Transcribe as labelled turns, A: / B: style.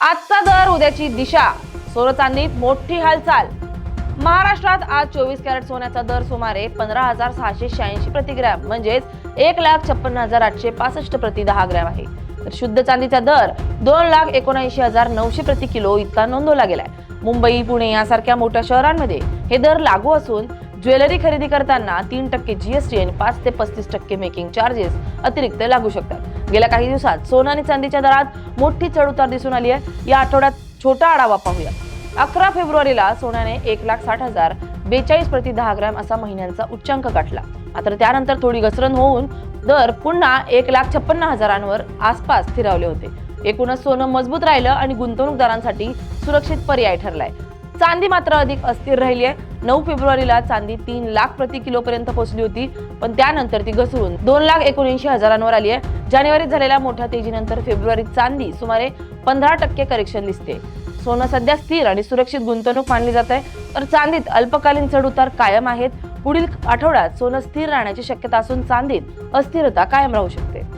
A: आजचा दर उद्याची दिशा. सोनं चांदीत मोठी हालचाल. महाराष्ट्रात आज चोवीस कॅरेट सोन्याचा दर सुमारे पंधरा हजार सहाशे शहाऐंशी प्रति ग्रॅम म्हणजेच एक लाख छप्पन्न हजार आठशे पासष्ट प्रति दहा ग्रॅम आहे. तर शुद्ध चांदीचा दर दोन लाख एकोणऐंशी हजार नऊशे प्रति किलो इतका नोंदवला गेलाय. मुंबई पुणे यासारख्या मोठ्या शहरांमध्ये हे दर लागू असून ज्वेलरी खरेदी करताना तीन टक्के जीएसटी आणि पाच ते पस्तीस टक्के मेकिंग चार्जेस अतिरिक्त लागू शकतात. गेल्या काही दिवसात सोनं आणि चांदीच्या दरात मोठी चढउतार दिसून आली आहे. या आठवड्यात छोटा आढावा पाहूया. अकरा फेब्रुवारीला सोन्याने एक लाख साठ हजार बेचाळीस प्रति दहा ग्रॅम असा महिन्यांचा उच्चांक गाठला. मात्र त्यानंतर थोडी घसरण होऊन दर पुन्हा एक लाख छप्पन्न हजारांवर आसपास स्थिरावले होते. एकूणच सोनं मजबूत राहिलं आणि गुंतवणूकदारांसाठी सुरक्षित पर्याय ठरलाय. चांदी मात्र अधिक अस्थिर राहिली आहे. नऊ फेब्रुवारीला चांदी तीन लाख प्रति किलो पर्यंत पोहोचली होती पण त्यानंतर ती घसरून दोन लाख एकोणऐंशी हजारांवर आली आहे. जानेवारीत झालेल्या मोठ्या तेजीनंतर फेब्रुवारीत चांदी सुमारे पंधरा टक्के करेक्शन दिसते. सोनं सध्या स्थिर आणि सुरक्षित गुंतवणूक मानली जात आहे. तर चांदीत अल्पकालीन चढउतार कायम आहेत. पुढील आठवड्यात सोनं स्थिर राहण्याची शक्यता असून चांदीत अस्थिरता कायम राहू शकते.